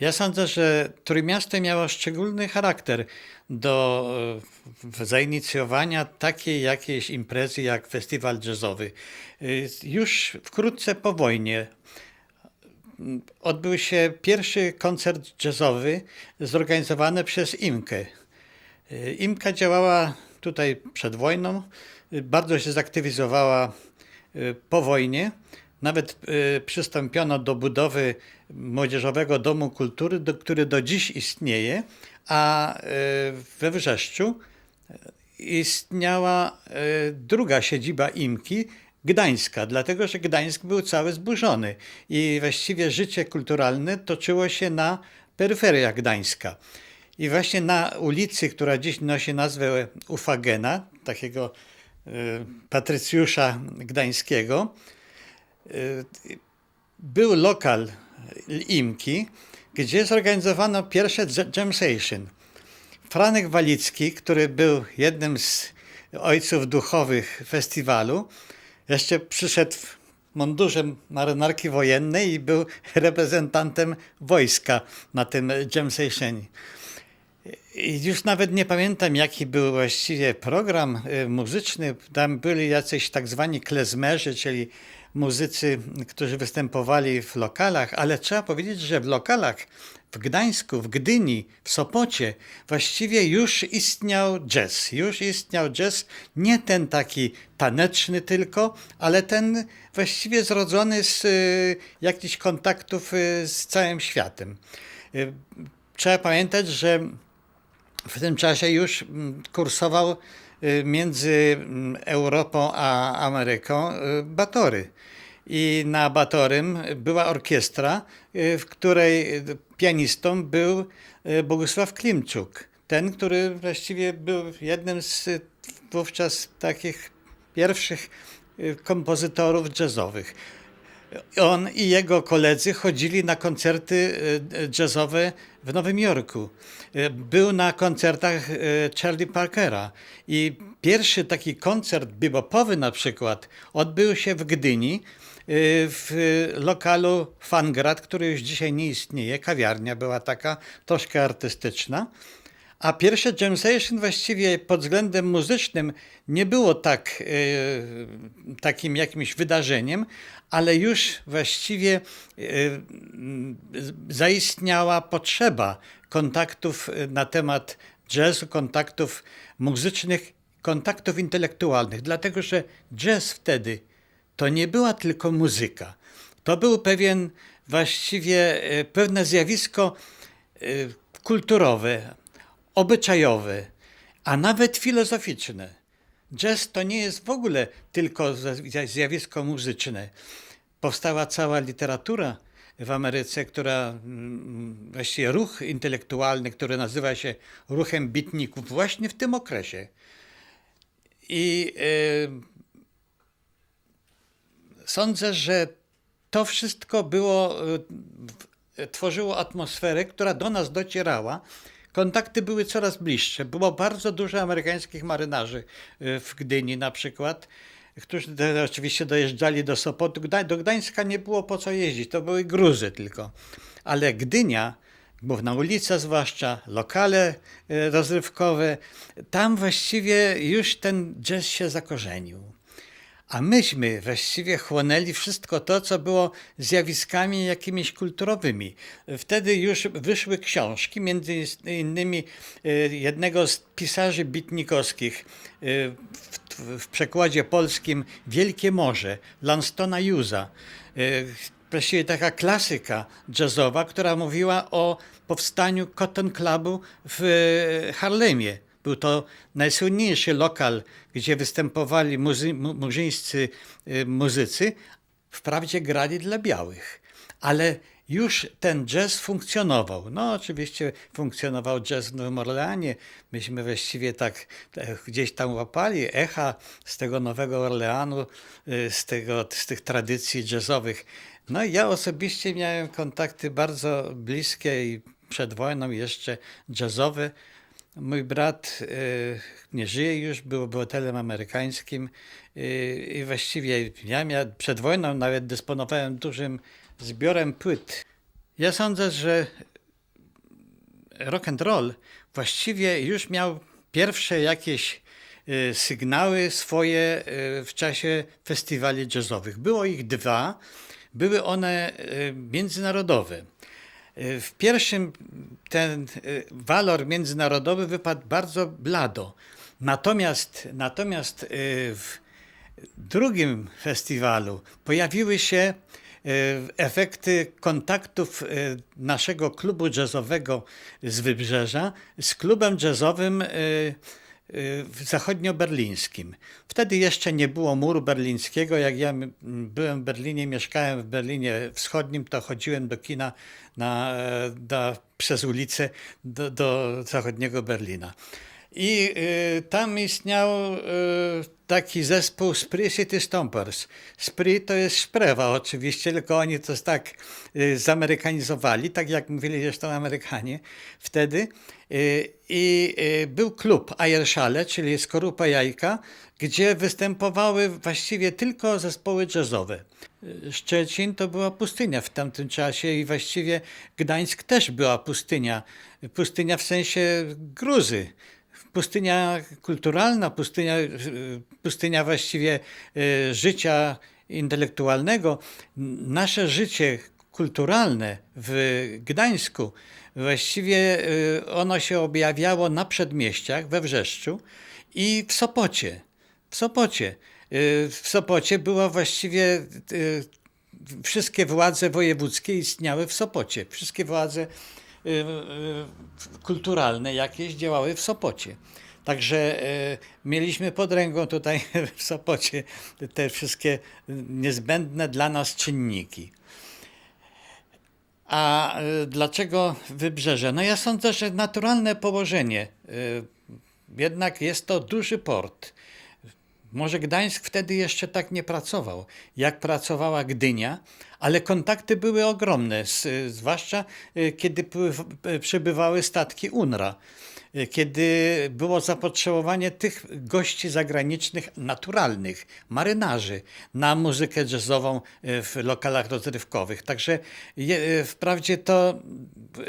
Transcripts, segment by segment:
Ja sądzę, że Trójmiasto miało szczególny charakter do e, zainicjowania takiej jakiejś imprezy jak festiwal jazzowy. Y, Już wkrótce po wojnie odbył się pierwszy koncert jazzowy zorganizowany przez Imkę. Y, Imka działała tutaj przed wojną, bardzo się zaktywizowała po wojnie. Nawet y, przystąpiono do budowy Młodzieżowego Domu Kultury, który do dziś istnieje, a y, we Wrzeszczu istniała y, druga siedziba Imki, Gdańska, dlatego że Gdańsk był cały zburzony i właściwie życie kulturalne toczyło się na peryferiach Gdańska. I właśnie na ulicy, która dziś nosi nazwę Ufagena, takiego patrycjusza gdańskiego, był lokal Imki, gdzie zorganizowano pierwsze jam session. Franek Walicki, który był jednym z ojców duchowych festiwalu, jeszcze przyszedł w mundurze marynarki wojennej i był reprezentantem wojska na tym jam sessionie. I już nawet nie pamiętam, jaki był właściwie program y, muzyczny. Tam byli jacyś tak zwani klezmerzy, czyli muzycy, którzy występowali w lokalach, ale trzeba powiedzieć, że w lokalach w Gdańsku, w Gdyni, w Sopocie właściwie już istniał jazz. Już istniał jazz, nie ten taki taneczny tylko, ale ten właściwie zrodzony z y, jakichś kontaktów y, z całym światem. Y, Trzeba pamiętać, że w tym czasie już mm, kursował między mm, Europą a Ameryką y, Batory. I na Batorym była orkiestra, y, w której y, pianistą był y, Bogusław Klimczuk. Ten, który właściwie był jednym z y, wówczas takich pierwszych y, kompozytorów jazzowych. On i jego koledzy chodzili na koncerty y, jazzowe w Nowym Jorku. Y, Był na koncertach y, Charlie Parkera i pierwszy taki koncert bebopowy na przykład odbył się w Gdyni w lokalu Fangrad, który już dzisiaj nie istnieje. Kawiarnia była taka troszkę artystyczna. A pierwsze jam session właściwie pod względem muzycznym nie było tak, e, takim jakimś wydarzeniem, ale już właściwie m, zaistniała potrzeba kontaktów e, na temat jazzu, kontaktów muzycznych, kontaktów intelektualnych, dlatego że jazz wtedy to nie była tylko muzyka. To był pewien właściwie pewne zjawisko kulturowe, obyczajowe, a nawet filozoficzne. Jazz to nie jest w ogóle tylko zjawisko muzyczne. Powstała cała literatura w Ameryce, która mm, właściwie ruch intelektualny, który nazywa się ruchem bitników, właśnie w tym okresie. I e, sądzę, że to wszystko było, y, tworzyło atmosferę, która do nas docierała. Kontakty były coraz bliższe. Było bardzo dużo amerykańskich marynarzy y, w Gdyni na przykład, którzy oczywiście dojeżdżali do Sopotu. Do Gdańska nie było po co jeździć, to były gruzy tylko. Ale Gdynia, główna ulica zwłaszcza, lokale y, rozrywkowe, tam właściwie już ten jazz się zakorzenił. A myśmy właściwie chłonęli wszystko to, co było zjawiskami jakimiś kulturowymi. Wtedy już wyszły książki, między innymi y, jednego z pisarzy bitnikowskich y, w, przekładzie polskim Wielkie Morze, Lanstona Hughesa. Y, Właściwie taka klasyka jazzowa, która mówiła o powstaniu Cotton Clubu w e, Harlemie. Był to najsłynniejszy lokal, gdzie występowali muzy- mu- murzyńscy y, muzycy. Wprawdzie grali dla białych, ale już ten jazz funkcjonował. No oczywiście funkcjonował jazz w Nowym Orleanie. Myśmy właściwie tak e, gdzieś tam łapali echa z tego Nowego Orleanu, y, z, tego, z tych tradycji jazzowych. No ja osobiście miałem kontakty bardzo bliskie i przed wojną jeszcze jazzowe. Mój brat y, nie żyje już, był obywatelem amerykańskim y, i właściwie ja mia, przed wojną nawet dysponowałem dużym zbiorem płyt. Ja sądzę, że rock and roll właściwie już miał pierwsze jakieś y, sygnały swoje w czasie festiwali jazzowych. Było ich dwa, były one międzynarodowe. W pierwszym ten walor międzynarodowy wypadł bardzo blado. Natomiast, natomiast w drugim festiwalu pojawiły się efekty kontaktów naszego klubu jazzowego z Wybrzeża z klubem jazzowym zachodnioberlińskim. Wtedy jeszcze nie było muru berlińskiego. Jak ja byłem w Berlinie, mieszkałem w Berlinie Wschodnim, to chodziłem do kina na, do, przez ulicę do, do zachodniego Berlina. I y, tam istniał y, taki zespół Spree City Stompers. Spree to jest szprewa oczywiście, tylko oni to tak y, zamerykanizowali, tak jak mówili zresztą Amerykanie wtedy. Y, I y, był klub Ajerszale, czyli Skorupa Jajka, gdzie występowały właściwie tylko zespoły jazzowe. Szczecin to była pustynia w tamtym czasie i właściwie Gdańsk też była pustynia. Pustynia w sensie gruzy pustynia kulturalna, pustynia, pustynia właściwie życia intelektualnego. Nasze życie kulturalne w Gdańsku właściwie e, ono się objawiało na przedmieściach we Wrzeszczu i w Sopocie. W Sopocie. E, w Sopocie była właściwie wszystkie władze wojewódzkie istniały w Sopocie. Wszystkie władze Y, y, kulturalne jakieś działały w Sopocie. Także y, mieliśmy pod ręką tutaj w Sopocie te wszystkie niezbędne dla nas czynniki. A dlaczego wybrzeże? No ja sądzę, że naturalne położenie. Jednak jest to duży port. Może Gdańsk wtedy jeszcze tak nie pracował, jak pracowała Gdynia, ale kontakty były ogromne, zwłaszcza e, kiedy przybywały statki UNRA, e, kiedy było zapotrzebowanie tych gości zagranicznych, naturalnych, marynarzy na muzykę jazzową w lokalach rozrywkowych. Także wprawdzie to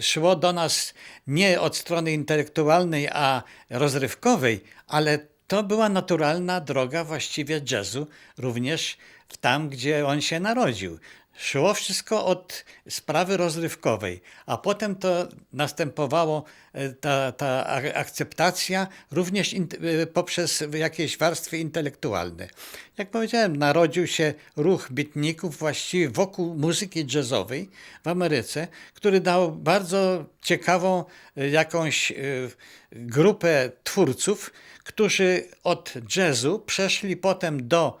szło do nas nie od strony intelektualnej, a rozrywkowej, ale to była naturalna droga właściwie jazzu, również tam, gdzie on się narodził. Szło wszystko od sprawy rozrywkowej, a potem to następowało e, ta, ta akceptacja również e, poprzez jakieś warstwy intelektualne. Jak powiedziałem, narodził się ruch bitników właściwie wokół muzyki jazzowej w Ameryce, który dał bardzo ciekawą e, jakąś grupę twórców, którzy od jazzu przeszli potem do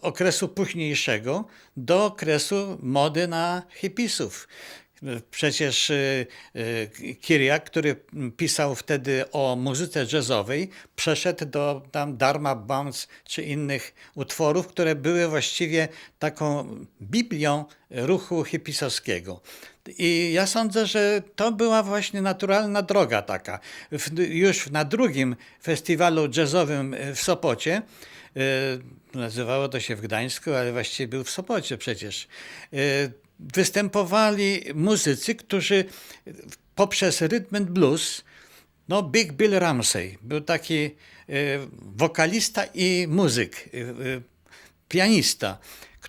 okresu późniejszego, do okresu mody na hipisów. Przecież e, e, Kiriak, który pisał wtedy o muzyce jazzowej, przeszedł do tam Dharma Bounce czy innych utworów, które były właściwie taką biblią ruchu hipisowskiego. I ja sądzę, że to była właśnie naturalna droga taka. już na drugim festiwalu jazzowym w Sopocie, nazywało to się w Gdańsku, ale właściwie był w Sopocie przecież, występowali muzycy, którzy poprzez rhythm and blues, no Big Bill Ramsey był taki e, wokalista i muzyk, e, e, pianista,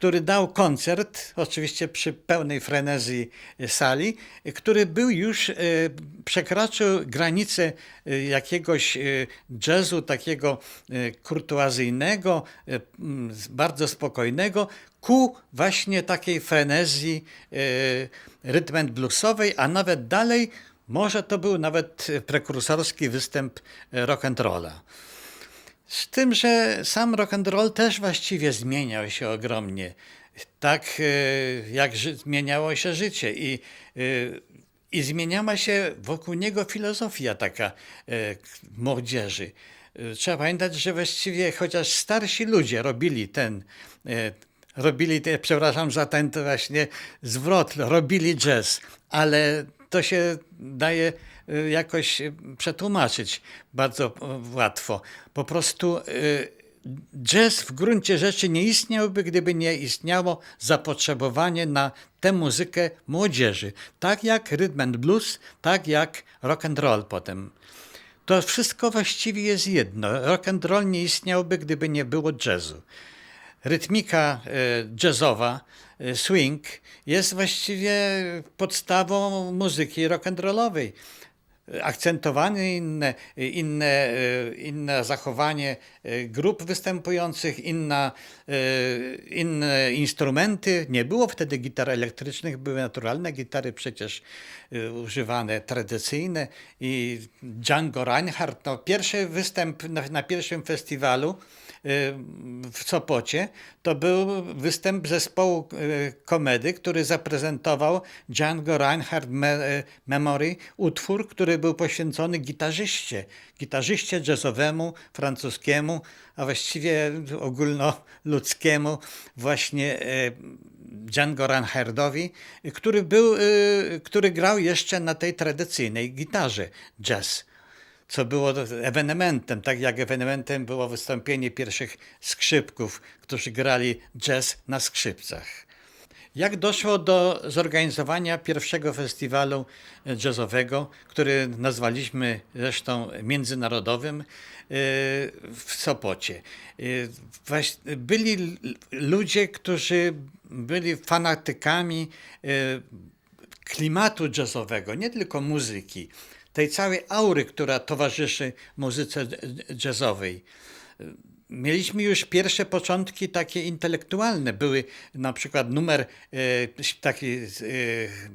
który dał koncert, oczywiście przy pełnej frenezji sali, który był już, przekroczył granicę jakiegoś jazzu takiego kurtuazyjnego, bardzo spokojnego, ku właśnie takiej frenezji rytm bluesowej, a nawet dalej może to był nawet prekursorski występ rock and rolla. Z tym, że sam rock and roll też właściwie zmieniał się ogromnie. Tak jak zmieniało się życie i, i zmieniała się wokół niego filozofia taka młodzieży. Trzeba pamiętać, że właściwie chociaż starsi ludzie robili ten robili, przepraszam za ten właśnie zwrot, robili jazz, ale to się daje jakoś przetłumaczyć bardzo y, łatwo. Po prostu y, jazz w gruncie rzeczy nie istniałby, gdyby nie istniało zapotrzebowanie na tę muzykę młodzieży. Tak jak rhythm and blues, tak jak rock and roll potem. To wszystko właściwie jest jedno. Rock and roll nie istniałby, gdyby nie było jazzu. Rytmika jazzowa, swing jest właściwie podstawą muzyki rock and rollowej akcentowane inne, inne, e, inne zachowanie e, grup występujących, inna, e, inne instrumenty. Nie było wtedy gitar elektrycznych, były naturalne gitary przecież używane, tradycyjne. I Django Reinhardt, no, pierwszy występ na, na pierwszym festiwalu w Sopocie, to był występ zespołu komedy, który zaprezentował Django Reinhardt Memory, utwór, który był poświęcony gitarzyście, gitarzyście jazzowemu, francuskiemu, a właściwie ogólnoludzkiemu, właśnie e, Django Reinhardtowi, który, był, e, który grał jeszcze na tej tradycyjnej gitarze jazz co było ewenementem, tak jak ewenementem było wystąpienie pierwszych skrzypków, którzy grali jazz na skrzypcach. Jak doszło do zorganizowania pierwszego festiwalu jazzowego, który nazwaliśmy zresztą międzynarodowym e, w Sopocie? E, byli ludzie, którzy byli fanatykami e, klimatu jazzowego, nie tylko muzyki, tej całej aury, która towarzyszy muzyce jazzowej mieliśmy już pierwsze początki takie intelektualne. Były na przykład numer e, taki e,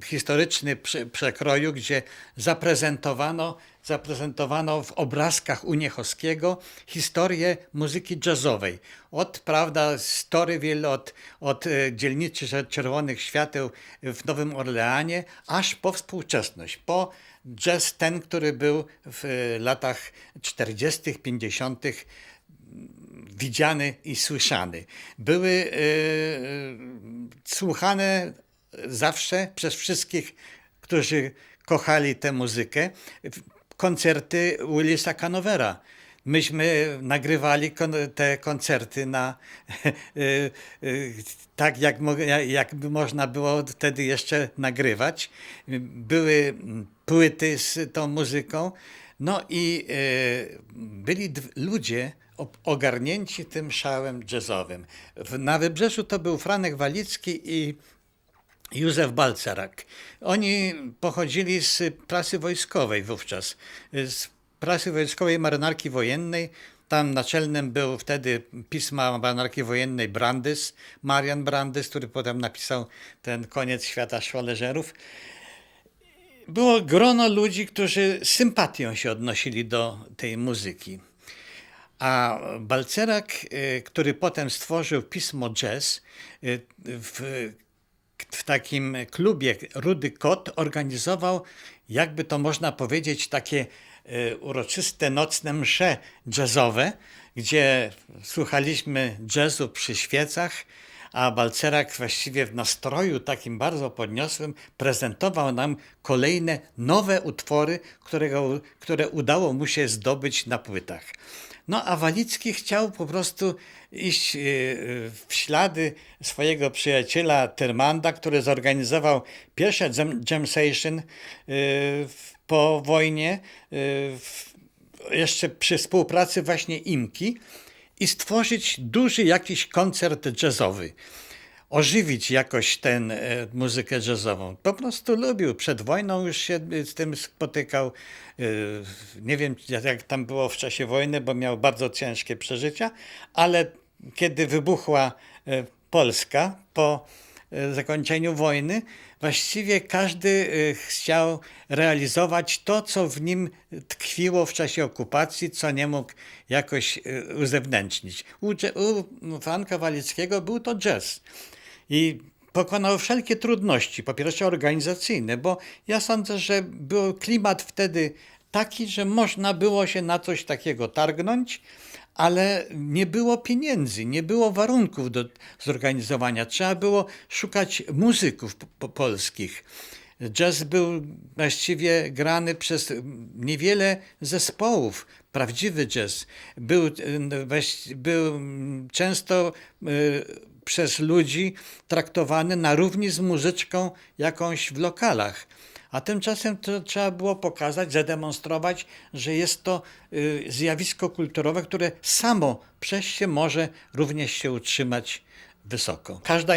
historyczny przekroju, gdzie zaprezentowano, zaprezentowano w obrazkach Uniechowskiego historię muzyki jazzowej. Od, prawda, Storyville, od, od e, dzielnicy Czerwonych Świateł w Nowym Orleanie, aż po współczesność, po jazz ten, który był w latach 40., 50., widziany i słyszany. Były e, e, słuchane zawsze przez wszystkich, którzy kochali tę muzykę, koncerty Willisa Canovera. Myśmy nagrywali te koncerty na e, tak, jak, jakby można było wtedy jeszcze nagrywać. Były płyty z tą muzyką. No i byli ludzie, ogarnięci tym szałem jazzowym. Na Wybrzeżu to był Franek Walicki i Józef Balcerak. Oni pochodzili z prasy wojskowej wówczas, z prasy wojskowej marynarki wojennej. Tam naczelnym był wtedy pisma marynarki wojennej Brandys, Marian Brandys, który potem napisał ten koniec świata szwależerów. Było grono ludzi, którzy sympatią się odnosili do tej muzyki. A Balcerak, y, który potem stworzył pismo jazz, y, w, w takim klubie Rudy Kot organizował, jakby to można powiedzieć, takie y, uroczyste nocne msze jazzowe, gdzie słuchaliśmy jazzu przy świecach, a Balcerak właściwie w nastroju takim bardzo podniosłym prezentował nam kolejne nowe utwory, którego, które udało mu się zdobyć na płytach. No a Walicki chciał po prostu iść e, w ślady swojego przyjaciela Termanda, który zorganizował pierwsze jam, session e, po wojnie, e, jeszcze przy współpracy właśnie Imki i stworzyć duży jakiś koncert jazzowy ożywić jakoś tę e, muzykę jazzową. Po prostu lubił. Przed wojną już się z tym spotykał. E, nie wiem, jak tam było w czasie wojny, bo miał bardzo ciężkie przeżycia, ale kiedy wybuchła e, Polska po zakończeniu wojny, właściwie każdy chciał realizować to, co w nim tkwiło w czasie okupacji, co nie mógł jakoś uzewnętrznić. U, u Franka Walickiego był to jazz i pokonał wszelkie trudności, po pierwsze organizacyjne, bo ja sądzę, że był klimat wtedy taki, że można było się na coś takiego targnąć, ale nie było pieniędzy, nie było warunków do zorganizowania. Trzeba było szukać muzyków po polskich. Jazz był właściwie grany przez niewiele zespołów. Prawdziwy jazz był, był często y, przez ludzi traktowany na równi z muzyczką jakąś w lokalach. A tymczasem to trzeba było pokazać, zademonstrować, że jest to y, zjawisko kulturowe, które samo przez się może również się utrzymać wysoko. Każda